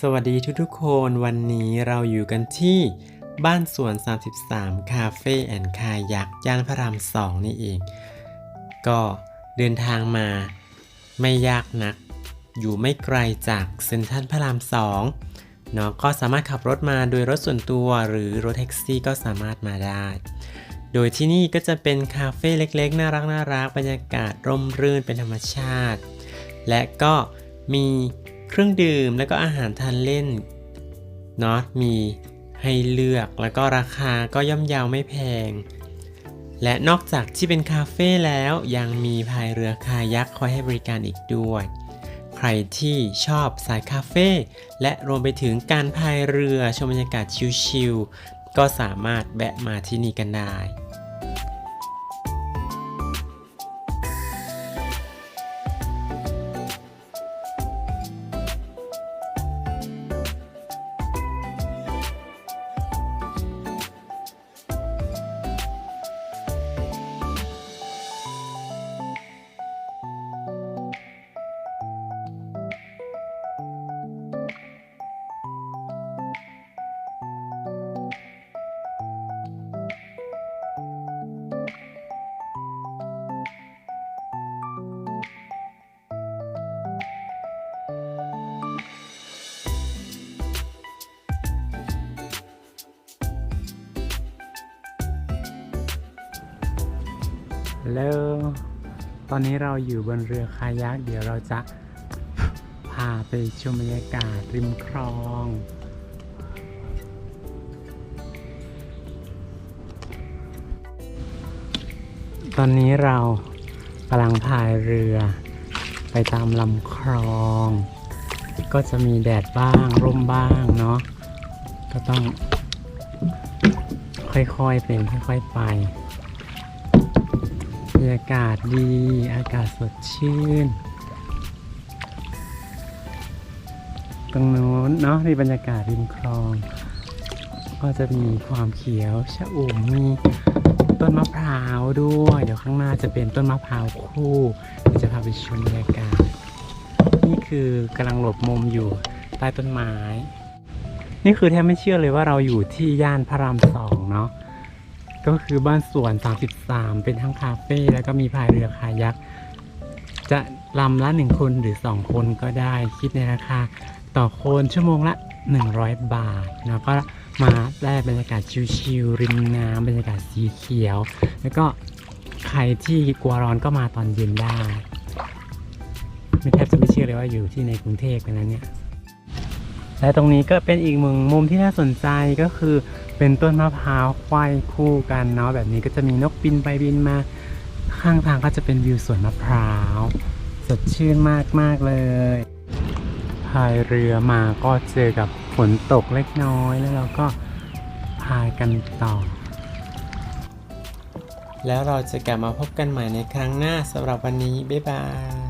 สวัสดีทุกๆคนวันนี้เราอยู่กันที่บ้านสวน 33 คาเฟ่แอนคายักย่านพระรามสองนี่เอง ก็เดินทางมาไม่ยากนัก อยู่ไม่ไกลจากเซ็นทรัลพระรามสองเนาะก็สามารถขับรถมาโดยรถส่วนตัวหรือรถแท็กซี่ก็สามารถมาได้ โดยที่นี่ก็จะเป็นคาเฟ่เล็กๆ น่ารักน่ารักบรรยากาศร่มรื่นเป็นธรรมชาติ และก็มี เครื่องดื่มแล้วก็อาหารทานเล่นเนาะมีให้เลือกแล้วก็ราคาก็ย่อมเยาวไม่แพง และนอกจากที่เป็นคาเฟ่แล้วยังมีพายเรือคายักคอยให้บริการอีกด้วย ใครที่ชอบสายคาเฟ่และรวมไปถึงการพายเรือชมบรรยากาศชิลๆก็สามารถแวะมาที่นี่กันได้ แล้วตอนนี้เราอยู่บนเรือคายักเดี๋ยวเราจะพาไปชมบรรยากาศริมคลอง ตอนนี้เรากำลังพายเรือไปตามลำคลอง ก็จะมีแดดบ้างร่มบ้างเนาะก็ต้องค่อยๆเป็นค่อยๆไป รรยากาศดี อากาศสดชื่น ตรงโน้นเนาะในบรรยากาศริมคลอง ก็จะมีความเขียวชะอุ่มมีต้นมะพร้าวด้วย เดี๋ยวข้างหน้าจะเป็นต้นมะพร้าวคู่เดี๋ยวจะพาไปชมบรรยากาศ นี่คือกำลังหลบมุมอยู่ใต้ต้นไม้ นี่คือแทบไม่เชื่อเลยว่าเราอยู่ที่ย่านพระรามสองเนาะ ก็คือบ้านสวน 33 เป็นทั้งคาเฟ่แล้วก็มีพายเรือคายัก จะลำละ 1 คนหรือ 2 คนก็ได้คิดในราคา ต่อคนชั่วโมงละ 100 บาทแล้วก็มาได้บรรยากาศชิลๆริมน้ำบรรยากาศสีเขียว แล้วก็ใครที่กลัวร้อนก็มาตอนเย็นได้ ไม่แทบจะไม่เชื่อเลยว่าอยู่ที่ในกรุงเทพกันนะเนี่ย และตรงนี้ก็เป็นอีกมุมมุมที่น่าสนใจก็คือเป็นต้นมะพร้าวควายคู่กันเนาะแบบนี้ก็จะมีนกบินไปบินมาข้างทางก็จะเป็นวิวสวนมะพร้าวสดชื่นมากมากเลยพายเรือมาก็เจอกับฝนตกเล็กน้อยแล้วเราก็พายกันต่อ แล้วเราจะกลับมาพบกันใหม่ในครั้งหน้าสำหรับวันนี้ บ๊ายบาย